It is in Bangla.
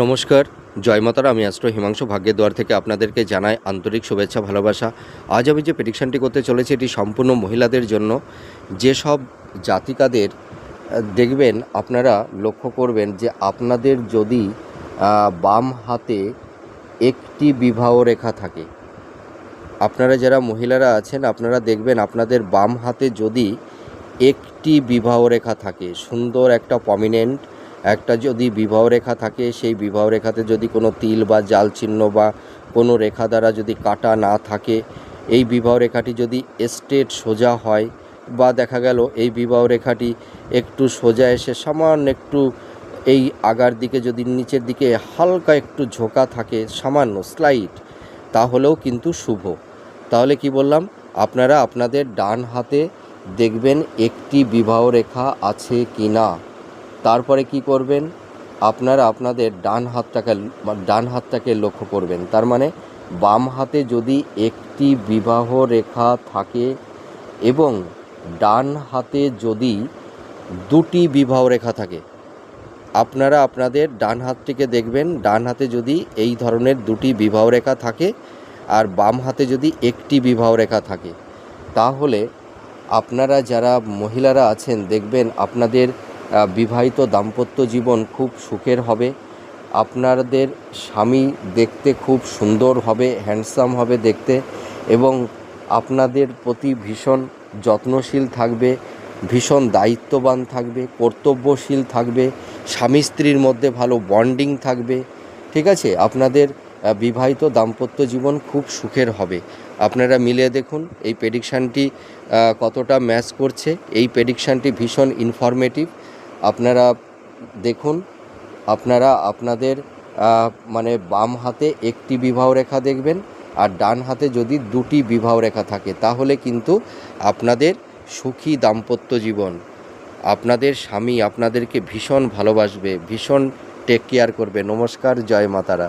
নমস্কার, জয় মাতারা, আমি অ্যাস্ট্রো হিমাংশু ভাগ্যের দ্বার থেকে আপনাদেরকে জানাই আন্তরিক শুভেচ্ছা, ভালোবাসা। আজ আমি যে প্রেডিকশানটি করতে চলেছি, এটি সম্পূর্ণ মহিলাদের জন্য। যেসব জাতিকাদের দেখবেন, আপনারা লক্ষ্য করবেন যে আপনাদের যদি বাম হাতে একটি বিবাহ রেখা থাকে, আপনারা যারা মহিলারা আছেন, আপনারা দেখবেন আপনাদের বাম হাতে যদি একটি বিবাহ রেখা থাকে, সুন্দর একটা প্রমিনেন্ট একটা যদি বিবাহ রেখা থাকে, সেই বিবাহ রেখাতে যদি কোনো তিল বা জাল চিহ্ন বা কোনো রেখা দ্বারা যদি কাটা না থাকে, এই বিবাহ রেখাটি যদি স্ট্রেট সোজা হয় বা দেখা গেল এই বিবাহ রেখাটি একটু সোজা এসে সামান্য একটু এই আগার দিকে যদি নিচের দিকে হালকা একটু ঝোঁকা থাকে, সামান্য স্লাইট তাহলেও কিন্তু শুভ। তাহলে কি বললাম? আপনারা আপনাদের ডান হাতে দেখবেন একটি বিবাহ রেখা আছে কি না তারপরে কি করবেন? আপনারা আপনাদের ডান হাতটাকে ডান হাতটাকে লক্ষ্য করবেন। তার মানে বাম হাতে যদি একটি বিবাহ রেখা থাকে এবং ডান হাতে যদি দুটি বিবাহ রেখা থাকে, আপনারা আপনাদের ডান হাতটিকে দেখবেন, ডান হাতে যদি এই ধরনের দুটি বিবাহ রেখা থাকে আর বাম হাতে যদি একটি বিবাহ রেখা থাকে, তাহলে আপনারা যারা মহিলারা আছেন দেখবেন আপনাদের বিবাহিত দাম্পত্য জীবন খুব সুখের হবে। আপনাদের স্বামী দেখতে খুব সুন্দর হবে হ্যান্ডসাম হবে দেখতে এবং আপনাদের প্রতি ভীষণ যত্নশীল থাকবে, ভীষণ দায়িত্ববান থাকবে, কর্তব্যশীল থাকবে, স্বামী স্ত্রীর মধ্যে ভালো বন্ডিং থাকবে। ঠিক আছে? আপনাদের বিবাহিত দাম্পত্য জীবন খুব সুখের হবে। আপনারা মিলে দেখুন এই প্রেডিকশানটি কতটা ম্যাচ করছে। এই প্রেডিকশানটি ভীষণ ইনফরমেটিভ আপনারা দেখুন, আপনারা আপনাদের মানে বাম হাতে একটি বিবাহ রেখা দেখবেন আর ডান হাতে যদি দুটি বিবাহ রেখা থাকে, তাহলে কিন্তু আপনাদের সুখী দাম্পত্য জীবন, আপনাদের স্বামী আপনাদেরকে ভীষণ ভালোবাসবে, ভীষণ টেক কেয়ার করবে। নমস্কার, জয় মাতারা।